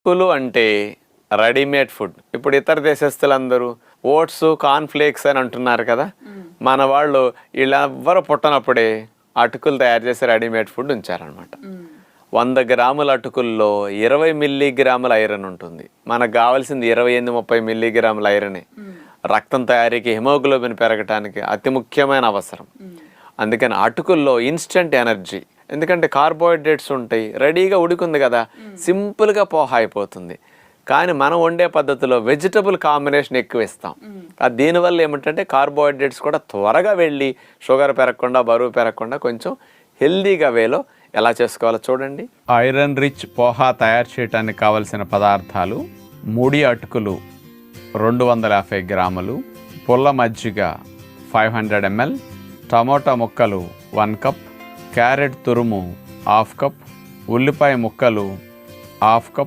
అటుకులు అంటే readymade food. ఇప్పుడు ఇతర దేశస్తులందరూ ఓట్స్ కార్న్ఫ్లేక్స్ అని అంటున్నారు కదా. మన వాళ్ళు వీళ్ళెవ్వరు పుట్టనప్పుడే అటుకులు తయారు చేసి రెడీమేడ్ ఫుడ్ ఉంచారనమాట వంద గ్రాముల అటుకుల్లో ఇరవై మిల్లీగ్రాముల ఐరన్ ఉంటుంది. మనకు కావాల్సింది ఇరవై ఎనిమిది ముప్పై మిల్లీగ్రాముల ఐరనే. రక్తం తయారీకి హిమోగ్లోబిన్ పెరగటానికి అతి ముఖ్యమైన అవసరం. అందుకని అటుకుల్లో ఇన్స్టెంట్ ఎనర్జీ ఎందుకంటే కార్బోహైడ్రేట్స్ ఉంటాయి రెడీగా ఉడికుంది కదా సింపుల్గా పోహ అయిపోతుంది. కానీ మనం వండే పద్ధతిలో వెజిటబుల్ కాంబినేషన్ ఎక్కువ ఇస్తాం. అది దీనివల్ల ఏమిటంటే కార్బోహైడ్రేట్స్ కూడా త్వరగా వెళ్ళి షుగర్ పెరగకుండా బరువు పెరగకుండా కొంచెం హెల్దీగా వేలో ఎలా చేసుకోవాలో చూడండి. ఐరన్ రిచ్ పోహా తయారు చేయడానికి కావలసిన పదార్థాలు ముడి అటుకులు రెండు వందల యాభై గ్రాములు పుల్ల మజ్జిగ ఫైవ్ హండ్రెడ్ ఎంఎల్ టమోటా ముక్కలు వన్ కప్ క్యారెట్ తురుము హాఫ్ కప్ ఉల్లిపాయ ముక్కలు హాఫ్ కప్